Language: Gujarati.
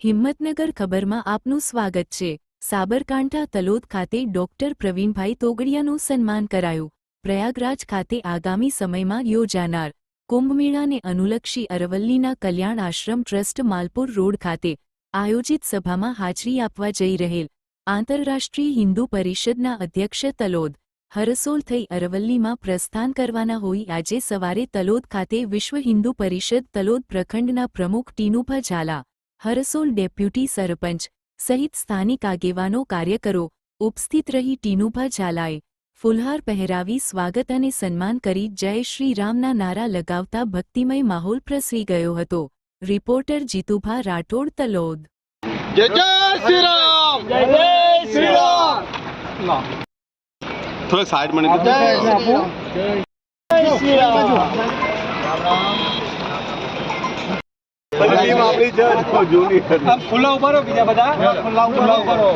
હિંમતનગર ખબરમાં આપનું સ્વાગત છે. સાબરકાંઠા તલોદ ખાતે ડોક્ટર પ્રવીણભાઈ તોગડિયાનું સન્માન કરાયું. પ્રયાગરાજ ખાતે આગામી સમયમાં યોજાનાર કુંભમેળાને અનુલક્ષી અરવલ્લીના કલ્યાણ આશ્રમ ટ્રસ્ટ માલપુર રોડ ખાતે આયોજિત સભામાં હાજરી આપવા જઈ રહેલ આંતરરાષ્ટ્રીય હિન્દુ પરિષદના અધ્યક્ષ તલોદ હરસોલ થઈ અરવલ્લીમાં પ્રસ્થાન કરવાના હોઈ આજે સવારે તલોદ ખાતે વિશ્વ હિન્દુ પરિષદ તલોદ પ્રખંડના પ્રમુખ ટીનુભા ઝાલા હરસોલ ડેપ્યુટી સરપંચ સહિત સ્થાનિક આગેવાનો કાર્યકરો ઉપસ્થિત રહી ટીનુભા ઝાલાએ ફુલહાર પહેરાવી સ્વાગત અને સન્માન કરી જય શ્રી રામના નારા લગાવતા ભક્તિમય માહોલ પ્રસરી ગયો હતો. રિપોર્ટર જીતુભા રાઠોડ તલોદ. જય જય શ્રી રામ! જય જય શ્રી રામ! થોડોક સાઈડ મને જય શ્રી રામ જય શ્રી રામ બધી ટીમ આપણી છે જો જૂની આમ ખુલ્લા ઊભા રહો બીજા બધા. ખુલ્લા ઊભા રહો.